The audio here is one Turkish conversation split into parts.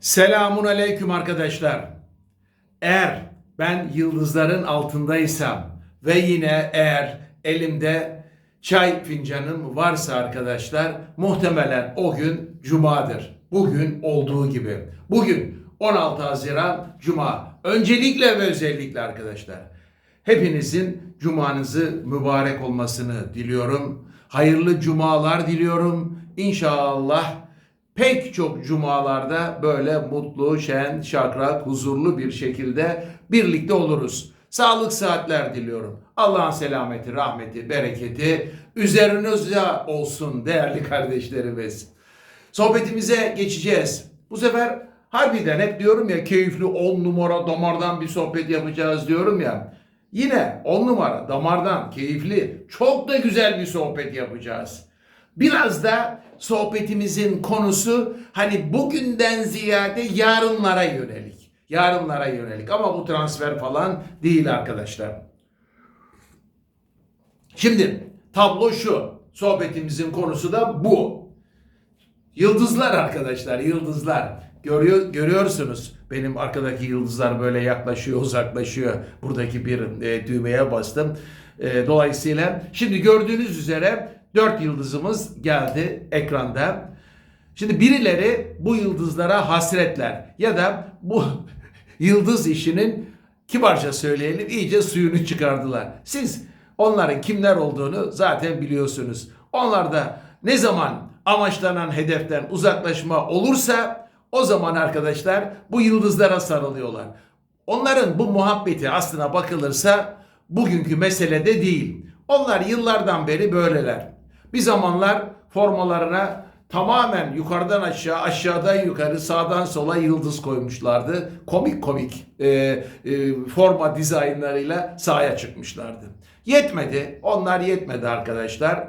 Selamun aleyküm arkadaşlar. Eğer ben yıldızların altındaysam ve yine eğer elimde çay fincanım varsa arkadaşlar muhtemelen o gün cumadır. Bugün olduğu gibi. Bugün 16 Haziran Cuma. Öncelikle ve özellikle arkadaşlar. Hepinizin cumanızı mübarek olmasını diliyorum. Hayırlı cumalar diliyorum. İnşallah pek çok cumalarda böyle mutlu, şen, şakrak, huzurlu bir şekilde birlikte oluruz. Sağlık saatler diliyorum. Allah'ın selameti, rahmeti, bereketi üzerinizde olsun değerli kardeşlerimiz. Sohbetimize geçeceğiz. Bu sefer harbiden hep diyorum ya keyifli 10 numara damardan bir sohbet yapacağız diyorum ya. Yine 10 numara damardan keyifli çok da güzel bir sohbet yapacağız. Biraz da sohbetimizin konusu hani bugünden ziyade yarınlara yönelik. Yarınlara yönelik ama bu transfer falan değil arkadaşlar. Şimdi tablo şu. Sohbetimizin konusu da bu. Yıldızlar arkadaşlar, yıldızlar. Görüyor, görüyorsunuz benim arkadaki yıldızlar böyle yaklaşıyor, uzaklaşıyor. Buradaki bir e, düğmeye bastım. E, dolayısıyla şimdi gördüğünüz üzere dört yıldızımız geldi ekranda. Şimdi birileri bu yıldızlara hasretler ya da bu yıldız işinin kibarca söyleyelim iyice suyunu çıkardılar. Siz onların kimler olduğunu zaten biliyorsunuz. Onlar da ne zaman amaçlanan hedeften uzaklaşma olursa o zaman arkadaşlar bu yıldızlara sarılıyorlar. Onların bu muhabbeti aslına bakılırsa bugünkü meselede değil. Onlar yıllardan beri böyleler. Bir zamanlar formalarına tamamen yukarıdan aşağı, aşağıdan yukarı, sağdan sola yıldız koymuşlardı. Komik komik e, e, forma dizaynlarıyla sahaya çıkmışlardı. Yetmedi. Onlar yetmedi arkadaşlar.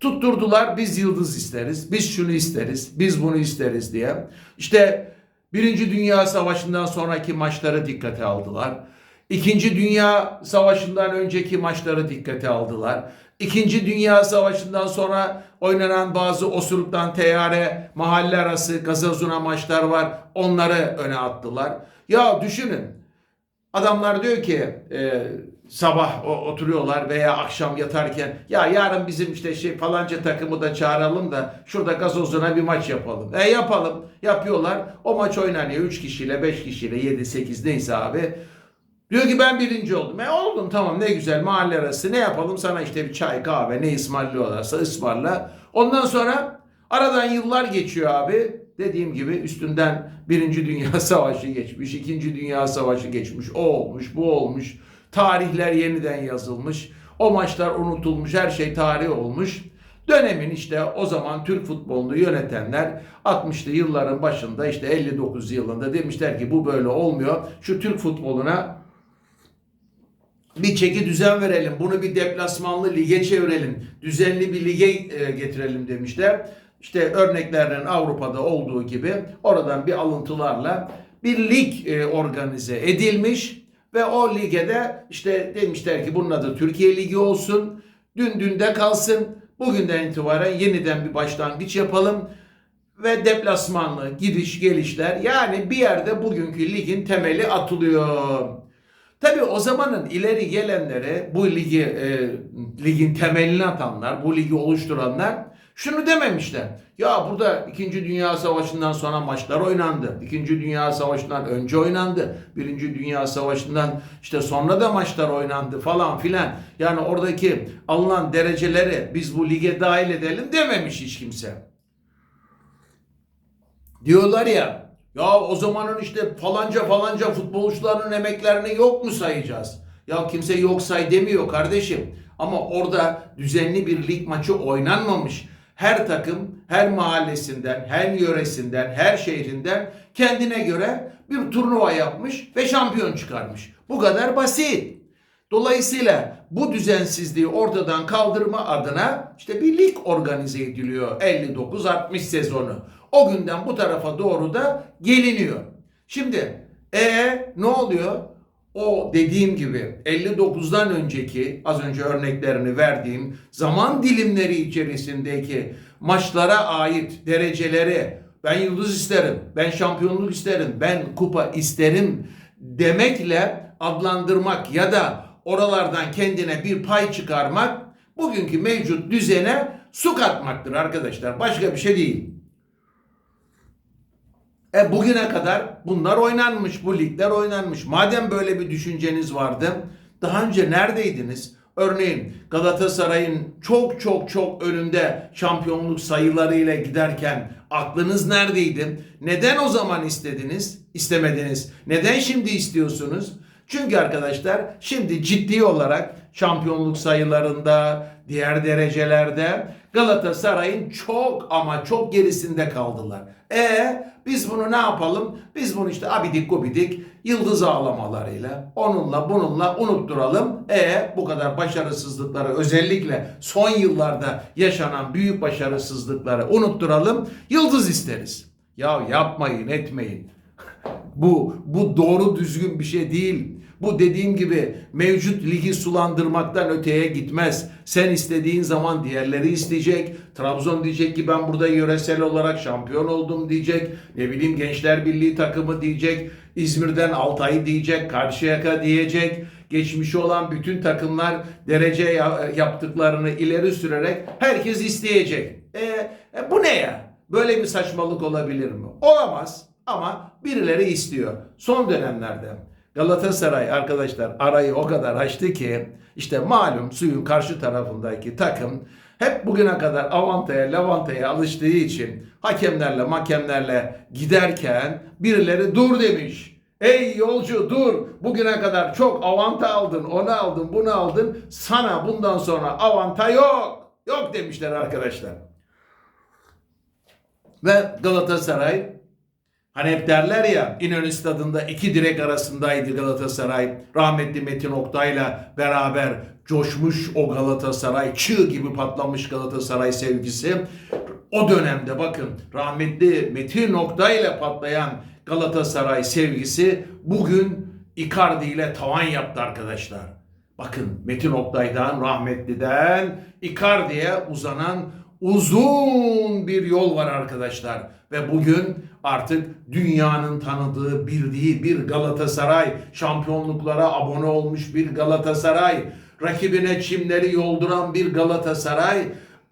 Tutturdular biz yıldız isteriz, biz şunu isteriz, biz bunu isteriz diye. İşte Birinci Dünya Savaşı'ndan sonraki maçları dikkate aldılar. İkinci Dünya Savaşı'ndan önceki maçları dikkate aldılar. İkinci Dünya Savaşı'ndan sonra oynanan bazı osuruktan teyare, mahalle arası gazozuna maçlar var. Onları öne attılar. Ya düşünün. Adamlar diyor ki e, sabah o, oturuyorlar veya akşam yatarken ya yarın bizim işte şey falanca takımı da çağıralım da şurada gazozuna bir maç yapalım. E yapalım. Yapıyorlar. O maç oynanıyor 3 kişiyle 5 kişiyle 7 8 neyse abi. Diyor ki ben birinci oldum. E oldum tamam ne güzel mahalle arası ne yapalım sana işte bir çay kahve ne ısmarlıyorlarsa ısmarla. Ondan sonra aradan yıllar geçiyor abi. Dediğim gibi üstünden Birinci Dünya Savaşı geçmiş, İkinci Dünya Savaşı geçmiş, o olmuş, bu olmuş. Tarihler yeniden yazılmış. O maçlar unutulmuş, her şey tarih olmuş. Dönemin işte o zaman Türk futbolunu yönetenler 60'lı yılların başında işte 59 yılında demişler ki bu böyle olmuyor. Şu Türk futboluna bir çeki düzen verelim. Bunu bir deplasmanlı lige çevirelim. Düzenli bir lige e, getirelim demişler. İşte örneklerinin Avrupa'da olduğu gibi oradan bir alıntılarla bir lig e, organize edilmiş ve o lige de işte demişler ki bunun adı Türkiye Ligi olsun. Dün dünde kalsın. Bugünden itibaren yeniden bir başlangıç yapalım ve deplasmanlı gidiş gelişler yani bir yerde bugünkü ligin temeli atılıyor. Tabii o zamanın ileri gelenlere bu ligi e, ligin temelini atanlar, bu ligi oluşturanlar şunu dememişler. Ya burada 2. Dünya Savaşı'ndan sonra maçlar oynandı. 2. Dünya Savaşı'ndan önce oynandı. 1. Dünya Savaşı'ndan işte sonra da maçlar oynandı falan filan. Yani oradaki alınan dereceleri biz bu lige dahil edelim dememiş hiç kimse. Diyorlar ya ya o zamanın işte falanca falanca futbolcuların emeklerini yok mu sayacağız? Ya kimse yok say demiyor kardeşim. Ama orada düzenli bir lig maçı oynanmamış. Her takım her mahallesinden, her yöresinden, her şehrinden kendine göre bir turnuva yapmış ve şampiyon çıkarmış. Bu kadar basit. Dolayısıyla bu düzensizliği ortadan kaldırma adına işte bir lig organize ediliyor 59-60 sezonu. O günden bu tarafa doğru da geliniyor. Şimdi e ne oluyor? O dediğim gibi 59'dan önceki az önce örneklerini verdiğim zaman dilimleri içerisindeki maçlara ait dereceleri ben yıldız isterim, ben şampiyonluk isterim, ben kupa isterim demekle adlandırmak ya da oralardan kendine bir pay çıkarmak bugünkü mevcut düzene su katmaktır arkadaşlar. Başka bir şey değil. E bugüne kadar bunlar oynanmış, bu ligler oynanmış. Madem böyle bir düşünceniz vardı, daha önce neredeydiniz? Örneğin Galatasaray'ın çok çok çok önünde şampiyonluk sayılarıyla giderken aklınız neredeydi? Neden o zaman istediniz, istemediniz? Neden şimdi istiyorsunuz? Çünkü arkadaşlar şimdi ciddi olarak şampiyonluk sayılarında, diğer derecelerde Galatasaray'ın çok ama çok gerisinde kaldılar. E biz bunu ne yapalım? Biz bunu işte abidik gubidik yıldız ağlamalarıyla onunla bununla unutturalım. E bu kadar başarısızlıkları özellikle son yıllarda yaşanan büyük başarısızlıkları unutturalım. Yıldız isteriz. Ya yapmayın etmeyin. Bu bu doğru düzgün bir şey değil. Bu dediğim gibi mevcut ligi sulandırmaktan öteye gitmez. Sen istediğin zaman diğerleri isteyecek. Trabzon diyecek ki ben burada yöresel olarak şampiyon oldum diyecek. Ne bileyim Gençler Birliği takımı diyecek. İzmir'den Altay diyecek. Karşıyaka diyecek. Geçmişi olan bütün takımlar derece ya- yaptıklarını ileri sürerek herkes isteyecek. E, e bu ne ya? Böyle bir saçmalık olabilir mi? Olamaz ama birileri istiyor. Son dönemlerde Galatasaray arkadaşlar arayı o kadar açtı ki işte malum suyun karşı tarafındaki takım hep bugüne kadar Avanta'ya, Lavanta'ya alıştığı için hakemlerle, makemlerle giderken birileri dur demiş. Ey yolcu dur. Bugüne kadar çok avanta aldın, onu aldın, bunu aldın. Sana bundan sonra avanta yok. Yok demişler arkadaşlar. Ve Galatasaray hani hep derler ya İnönü Stadı'nda iki direk arasındaydı Galatasaray. Rahmetli Metin Oktay'la beraber coşmuş o Galatasaray. Çığ gibi patlamış Galatasaray sevgisi. O dönemde bakın rahmetli Metin Oktay'la patlayan Galatasaray sevgisi bugün Icardi ile tavan yaptı arkadaşlar. Bakın Metin Oktay'dan, rahmetliden Icardi'ye uzanan uzun bir yol var arkadaşlar. Ve bugün artık dünyanın tanıdığı, bildiği bir Galatasaray, şampiyonluklara abone olmuş bir Galatasaray, rakibine çimleri yolduran bir Galatasaray,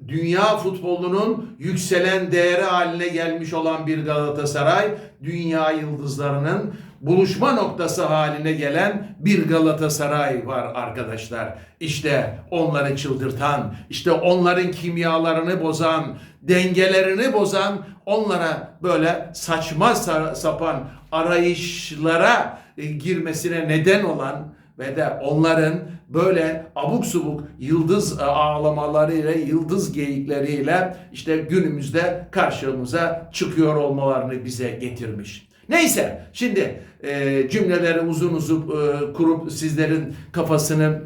dünya futbolunun yükselen değeri haline gelmiş olan bir Galatasaray, dünya yıldızlarının buluşma noktası haline gelen bir Galatasaray var arkadaşlar. İşte onları çıldırtan, işte onların kimyalarını bozan, dengelerini bozan, onlara böyle saçma sa- sapan arayışlara e, girmesine neden olan ve de onların böyle abuk subuk yıldız e, ağlamalarıyla, yıldız geyikleriyle işte günümüzde karşımıza çıkıyor olmalarını bize getirmiş. Neyse şimdi e, cümleleri uzun uzun e, kurup sizlerin kafasını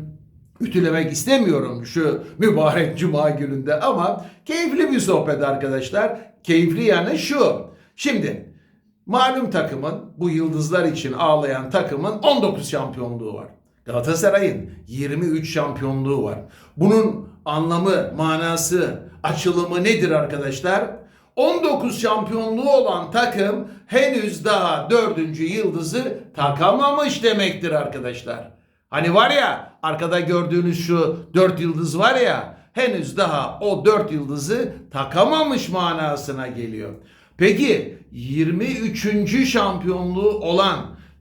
ütülemek istemiyorum şu mübarek cuma gününde ama keyifli bir sohbet arkadaşlar. Keyifli yani şu. Şimdi malum takımın bu yıldızlar için ağlayan takımın 19 şampiyonluğu var. Galatasaray'ın 23 şampiyonluğu var. Bunun anlamı, manası, açılımı nedir arkadaşlar? 19 şampiyonluğu olan takım henüz daha dördüncü yıldızı takamamış demektir arkadaşlar. Hani var ya arkada gördüğünüz şu dört yıldız var ya henüz daha o dört yıldızı takamamış manasına geliyor. Peki 23. şampiyonluğu olan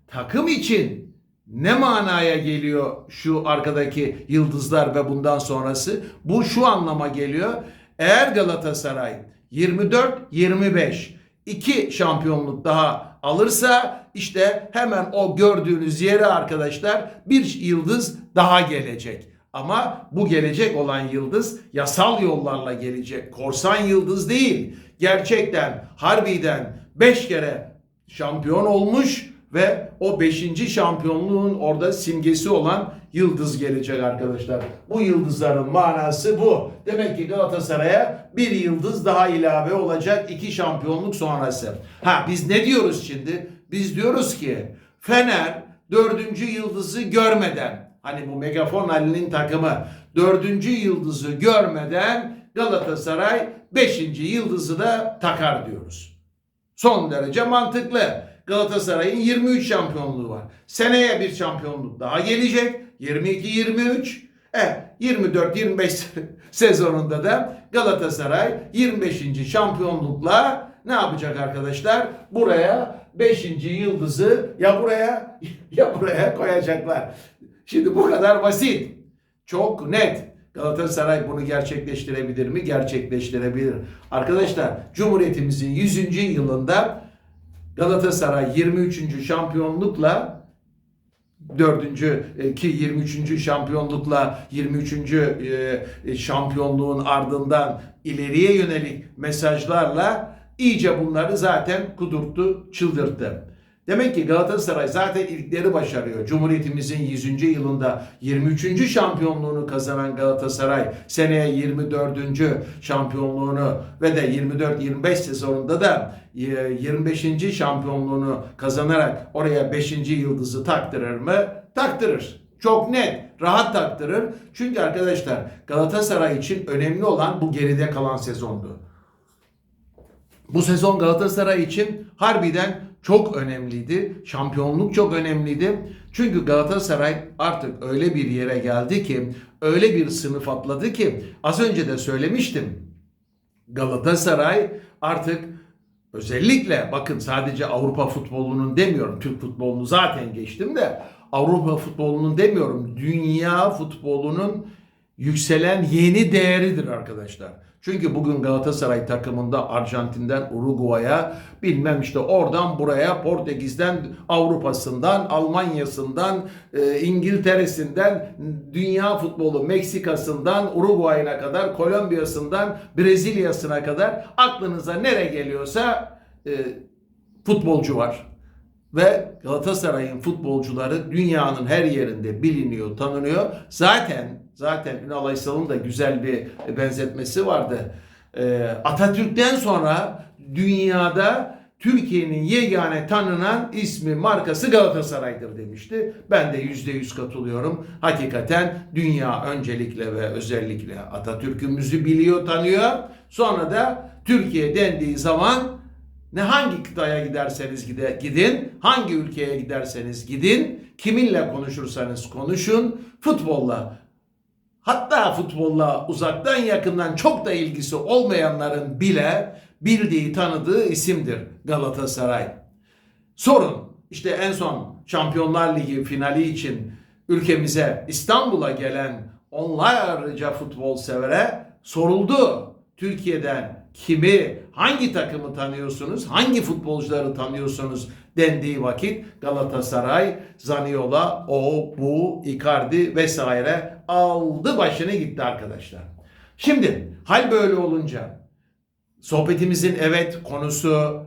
takım için ne manaya geliyor şu arkadaki yıldızlar ve bundan sonrası? Bu şu anlama geliyor. Eğer Galatasaray 24-25 iki şampiyonluk daha alırsa işte hemen o gördüğünüz yere arkadaşlar bir yıldız daha gelecek. Ama bu gelecek olan yıldız yasal yollarla gelecek. Korsan yıldız değil. Gerçekten harbiden 5 kere şampiyon olmuş ve o 5. şampiyonluğun orada simgesi olan yıldız gelecek arkadaşlar. Bu yıldızların manası bu. Demek ki Galatasaray'a bir yıldız daha ilave olacak iki şampiyonluk sonrası. Ha biz ne diyoruz şimdi? Biz diyoruz ki Fener dördüncü yıldızı görmeden hani bu Megafon Ali'nin takımı dördüncü yıldızı görmeden Galatasaray beşinci yıldızı da takar diyoruz. Son derece mantıklı. Galatasaray'ın 23 şampiyonluğu var. Seneye bir şampiyonluk daha gelecek. 22-23. E 24-25 sezonunda da Galatasaray 25. şampiyonlukla ne yapacak arkadaşlar? Buraya 5. yıldızı ya buraya ya buraya koyacaklar. Şimdi bu kadar basit. Çok net. Galatasaray bunu gerçekleştirebilir mi? Gerçekleştirebilir. Arkadaşlar Cumhuriyetimizin 100. yılında Galatasaray 23. şampiyonlukla 4. ki 23. şampiyonlukla 23. e, şampiyonluğun ardından ileriye yönelik mesajlarla iyice bunları zaten kudurttu, çıldırttı. Demek ki Galatasaray zaten ilkleri başarıyor. Cumhuriyetimizin 100. yılında 23. şampiyonluğunu kazanan Galatasaray seneye 24. şampiyonluğunu ve de 24-25 sezonunda da e, 25. şampiyonluğunu kazanarak oraya 5. yıldızı taktırır mı? Taktırır. Çok net, rahat taktırır. Çünkü arkadaşlar Galatasaray için önemli olan bu geride kalan sezondu. Bu sezon Galatasaray için harbiden çok önemliydi. Şampiyonluk çok önemliydi. Çünkü Galatasaray artık öyle bir yere geldi ki, öyle bir sınıf atladı ki az önce de söylemiştim. Galatasaray artık özellikle bakın sadece Avrupa futbolunun demiyorum. Türk futbolunu zaten geçtim de Avrupa futbolunun demiyorum. Dünya futbolunun yükselen yeni değeridir arkadaşlar. Çünkü bugün Galatasaray takımında Arjantin'den Uruguay'a bilmem işte oradan buraya Portekiz'den Avrupa'sından Almanya'sından e, İngiltere'sinden dünya futbolu Meksika'sından Uruguay'ına kadar Kolombiya'sından Brezilya'sına kadar aklınıza nere geliyorsa e, futbolcu var. Ve Galatasaray'ın futbolcuları dünyanın her yerinde biliniyor, tanınıyor. Zaten zaten Ünal Aysal'ın da güzel bir benzetmesi vardı. Ee, Atatürk'ten sonra dünyada Türkiye'nin yegane tanınan ismi markası Galatasaray'dır demişti. Ben de yüzde yüz katılıyorum. Hakikaten dünya öncelikle ve özellikle Atatürk'ümüzü biliyor, tanıyor. Sonra da Türkiye dendiği zaman ne hangi kıtaya giderseniz gide, gidin, hangi ülkeye giderseniz gidin, kiminle konuşursanız konuşun, futbolla hatta futbolla uzaktan yakından çok da ilgisi olmayanların bile bildiği, tanıdığı isimdir Galatasaray. Sorun işte en son Şampiyonlar Ligi finali için ülkemize İstanbul'a gelen onlarca futbol severe soruldu. Türkiye'den kimi, hangi takımı tanıyorsunuz, hangi futbolcuları tanıyorsunuz dendiği vakit Galatasaray, Zaniola, o, bu, Icardi vesaire aldı başını gitti arkadaşlar. Şimdi hal böyle olunca sohbetimizin evet konusu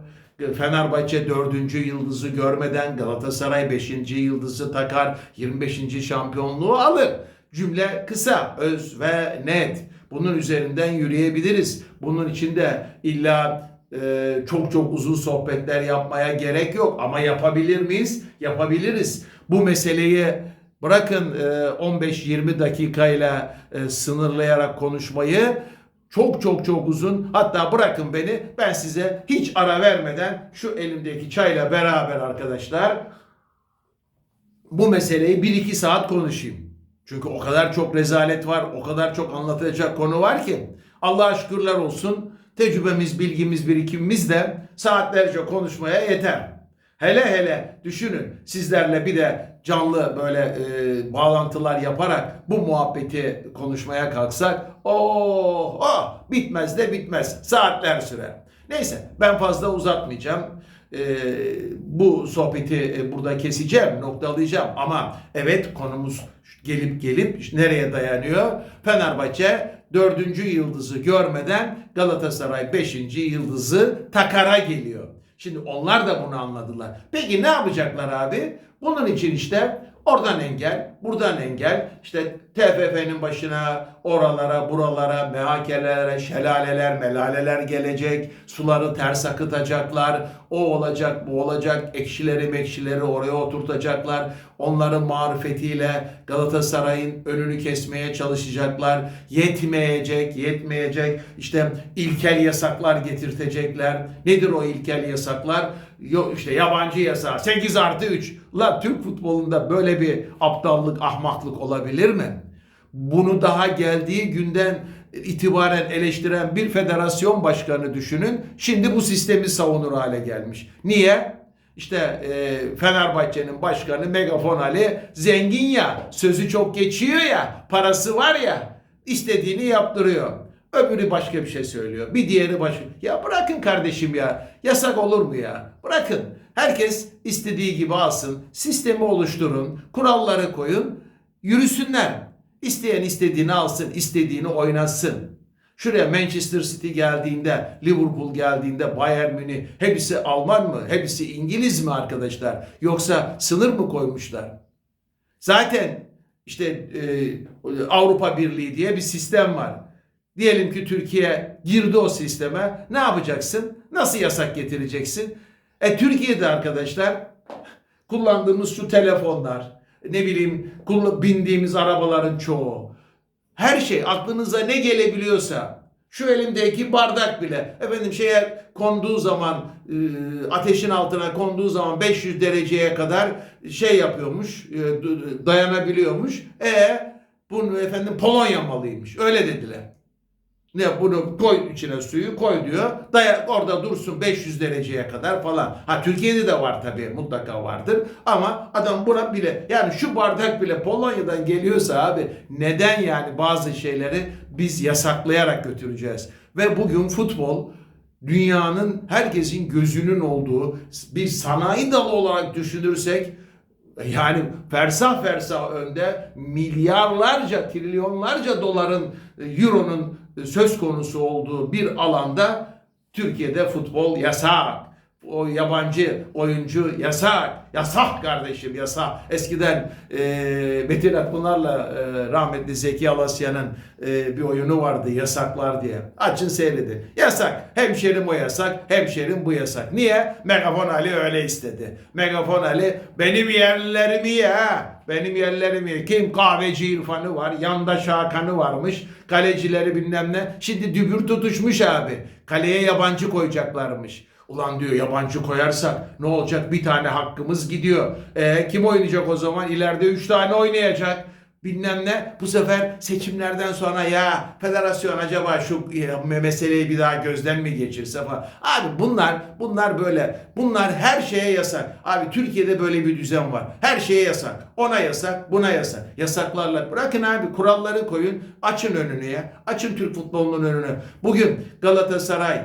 Fenerbahçe 4. yıldızı görmeden Galatasaray 5. yıldızı takar 25. şampiyonluğu alır. Cümle kısa, öz ve net. Bunun üzerinden yürüyebiliriz. Bunun için de illa e, çok çok uzun sohbetler yapmaya gerek yok. Ama yapabilir miyiz? Yapabiliriz. Bu meseleyi bırakın e, 15-20 dakikayla e, sınırlayarak konuşmayı çok çok çok uzun hatta bırakın beni ben size hiç ara vermeden şu elimdeki çayla beraber arkadaşlar bu meseleyi 1-2 saat konuşayım. Çünkü o kadar çok rezalet var, o kadar çok anlatacak konu var ki Allah'a şükürler olsun tecrübemiz, bilgimiz, birikimimiz de saatlerce konuşmaya yeter. Hele hele düşünün sizlerle bir de canlı böyle e, bağlantılar yaparak bu muhabbeti konuşmaya kalksak oh, oh bitmez de bitmez saatler sürer. Neyse ben fazla uzatmayacağım. E, bu sohbeti e, burada keseceğim, noktalayacağım ama evet konumuz gelip gelip nereye dayanıyor? Fenerbahçe dördüncü yıldızı görmeden Galatasaray beşinci yıldızı takara geliyor. Şimdi onlar da bunu anladılar. Peki ne yapacaklar abi? Bunun için işte oradan engel, buradan engel, işte TFF'nin başına oralara, buralara, mehakelelere, şelaleler, melaleler gelecek, suları ters akıtacaklar, o olacak, bu olacak, ekşileri mekşileri oraya oturtacaklar, onların marifetiyle Galatasaray'ın önünü kesmeye çalışacaklar, yetmeyecek, yetmeyecek, işte ilkel yasaklar getirtecekler. Nedir o ilkel yasaklar? Yok işte yabancı yasağı 8 artı 3. La Türk futbolunda böyle bir aptallık, ahmaklık olabilir mi? Bunu daha geldiği günden itibaren eleştiren bir federasyon başkanı düşünün. Şimdi bu sistemi savunur hale gelmiş. Niye? İşte e, Fenerbahçe'nin başkanı Megafon Ali zengin ya, sözü çok geçiyor ya, parası var ya, istediğini yaptırıyor. Öbürü başka bir şey söylüyor. Bir diğeri başka. Ya bırakın kardeşim ya. Yasak olur mu ya? Bırakın. Herkes istediği gibi alsın. Sistemi oluşturun. Kuralları koyun. Yürüsünler. İsteyen istediğini alsın. istediğini oynasın. Şuraya Manchester City geldiğinde, Liverpool geldiğinde, Bayern Münih hepsi Alman mı? Hepsi İngiliz mi arkadaşlar? Yoksa sınır mı koymuşlar? Zaten işte e, Avrupa Birliği diye bir sistem var. Diyelim ki Türkiye girdi o sisteme. Ne yapacaksın? Nasıl yasak getireceksin? E Türkiye'de arkadaşlar kullandığımız şu telefonlar, ne bileyim bindiğimiz arabaların çoğu, her şey aklınıza ne gelebiliyorsa şu elimdeki bardak bile efendim şeye konduğu zaman e, ateşin altına konduğu zaman 500 dereceye kadar şey yapıyormuş e, dayanabiliyormuş. E bunu efendim Polonya malıymış öyle dediler. Ne bunu koy içine suyu koy diyor. Daya, orada dursun 500 dereceye kadar falan. Ha Türkiye'de de var tabii mutlaka vardır. Ama adam buna bile yani şu bardak bile Polonya'dan geliyorsa abi neden yani bazı şeyleri biz yasaklayarak götüreceğiz? Ve bugün futbol dünyanın herkesin gözünün olduğu bir sanayi dalı olarak düşünürsek yani fersah fersah önde milyarlarca, trilyonlarca doların, e, euronun söz konusu olduğu bir alanda Türkiye'de futbol yasak. O yabancı oyuncu yasak. Yasak kardeşim yasak. Eskiden e, Metin Akpınar'la e, rahmetli Zeki Alasya'nın e, bir oyunu vardı yasaklar diye. Açın seyredin. Yasak. Hemşerim o yasak. Hemşerim bu yasak. Niye? Megafon Ali öyle istedi. Megafon Ali benim yerlerimi ye. Benim yerlerimi ye. Kim? Kahveci İrfan'ı var. Yandaş Hakan'ı varmış. Kalecileri bilmem ne. Şimdi dübür tutuşmuş abi. Kaleye yabancı koyacaklarmış. Ulan diyor yabancı koyarsak ne olacak bir tane hakkımız gidiyor. E, kim oynayacak o zaman? İleride üç tane oynayacak. Bilmem ne. Bu sefer seçimlerden sonra ya federasyon acaba şu meseleyi bir daha gözden mi geçirse falan. Abi bunlar bunlar böyle. Bunlar her şeye yasak. Abi Türkiye'de böyle bir düzen var. Her şeye yasak. Ona yasak, buna yasak. Yasaklarla bırakın abi kuralları koyun. Açın önünü ya. Açın Türk futbolunun önünü. Bugün Galatasaray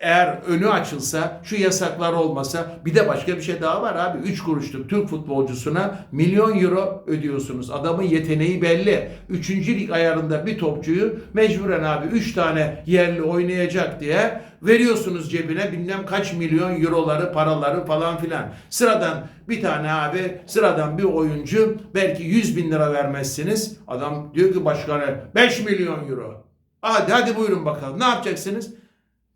eğer önü açılsa, şu yasaklar olmasa bir de başka bir şey daha var abi. 3 kuruşluk Türk futbolcusuna milyon euro ödüyorsunuz. Adamın yeteneği belli. 3. lig ayarında bir topçuyu mecburen abi 3 tane yerli oynayacak diye veriyorsunuz cebine bilmem kaç milyon euroları, paraları falan filan. Sıradan bir tane abi, sıradan bir oyuncu belki 100 bin lira vermezsiniz. Adam diyor ki başkanı 5 milyon euro. Hadi hadi buyurun bakalım. Ne yapacaksınız?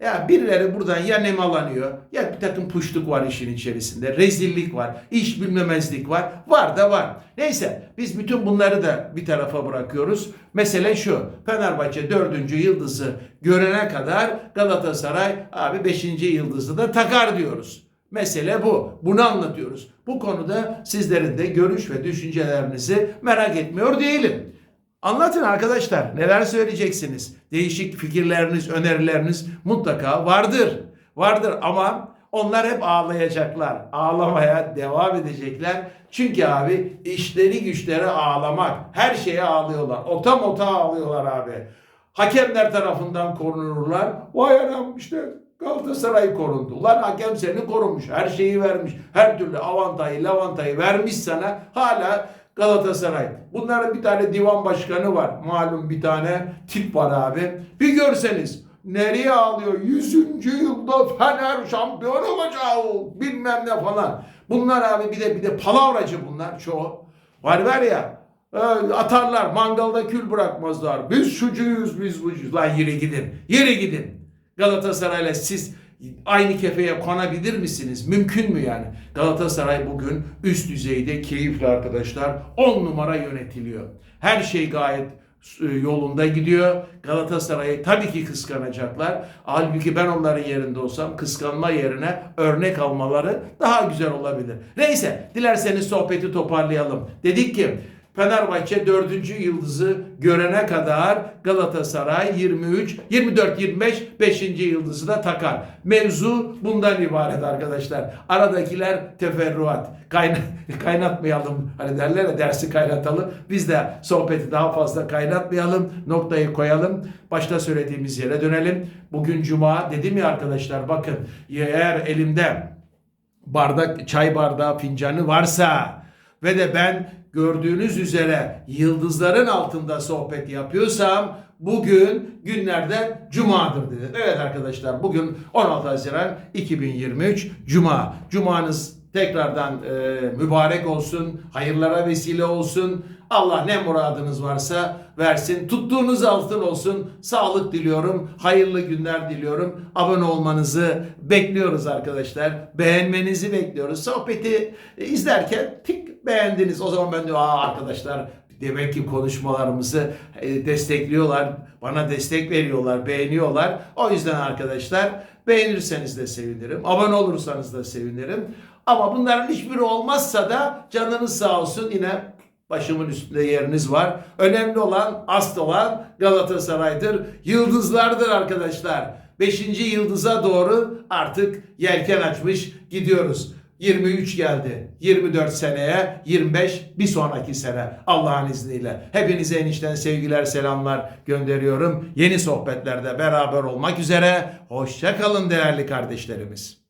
Ya birileri buradan ya nemalanıyor ya bir takım puşluk var işin içerisinde. Rezillik var, iş bilmemezlik var. Var da var. Neyse biz bütün bunları da bir tarafa bırakıyoruz. Mesele şu. Fenerbahçe dördüncü yıldızı görene kadar Galatasaray abi beşinci yıldızı da takar diyoruz. Mesele bu. Bunu anlatıyoruz. Bu konuda sizlerin de görüş ve düşüncelerinizi merak etmiyor değilim. Anlatın arkadaşlar neler söyleyeceksiniz? Değişik fikirleriniz, önerileriniz mutlaka vardır. Vardır ama onlar hep ağlayacaklar. Ağlamaya devam edecekler. Çünkü abi işleri güçleri ağlamak. Her şeye ağlıyorlar. Ota mota ağlıyorlar abi. Hakemler tarafından korunurlar. Vay anam işte Galatasaray korundu. Ulan hakem seni korumuş. Her şeyi vermiş. Her türlü avantayı, lavantayı vermiş sana. Hala Galatasaray. Bunların bir tane divan başkanı var. Malum bir tane tip var abi. Bir görseniz Nereye ağlıyor? 100. yılda Fener şampiyon olacak bilmem ne falan. Bunlar abi bir de bir de palavracı bunlar çoğu. Var var ya e, atarlar mangalda kül bırakmazlar. Biz şucuyuz biz bucuyuz. Lan yürü gidin. Yürü gidin. Galatasaray'la siz aynı kefeye konabilir misiniz? Mümkün mü yani? Galatasaray bugün üst düzeyde keyifli arkadaşlar 10 numara yönetiliyor. Her şey gayet e, yolunda gidiyor. Galatasaray'ı tabii ki kıskanacaklar. Halbuki ben onların yerinde olsam kıskanma yerine örnek almaları daha güzel olabilir. Neyse dilerseniz sohbeti toparlayalım. Dedik ki Fenerbahçe 4. yıldızı görene kadar Galatasaray 23, 24, 25 5. yıldızı da takar. Mevzu bundan ibaret arkadaşlar. Aradakiler teferruat. Kayna kaynatmayalım. Hani derler ya dersi kaynatalım. Biz de sohbeti daha fazla kaynatmayalım. Noktayı koyalım. Başta söylediğimiz yere dönelim. Bugün cuma dedim ya arkadaşlar bakın eğer elimde bardak çay bardağı fincanı varsa ve de ben gördüğünüz üzere yıldızların altında sohbet yapıyorsam bugün günlerden cumadır dedi. Evet arkadaşlar bugün 16 Haziran 2023 Cuma. Cumanız tekrardan e, mübarek olsun, hayırlara vesile olsun. Allah ne muradınız varsa versin. Tuttuğunuz altın olsun. Sağlık diliyorum. Hayırlı günler diliyorum. Abone olmanızı bekliyoruz arkadaşlar. Beğenmenizi bekliyoruz. Sohbeti e, izlerken tik beğendiniz. O zaman ben de aa arkadaşlar demek ki konuşmalarımızı e, destekliyorlar. Bana destek veriyorlar, beğeniyorlar. O yüzden arkadaşlar beğenirseniz de sevinirim. Abone olursanız da sevinirim. Ama bunların hiçbiri olmazsa da canınız sağ olsun yine başımın üstünde yeriniz var. Önemli olan, asıl olan Galatasaray'dır. Yıldızlardır arkadaşlar. Beşinci yıldıza doğru artık yelken açmış gidiyoruz. 23 geldi. 24 seneye, 25 bir sonraki sene Allah'ın izniyle. Hepinize enişten sevgiler, selamlar gönderiyorum. Yeni sohbetlerde beraber olmak üzere. Hoşça kalın değerli kardeşlerimiz.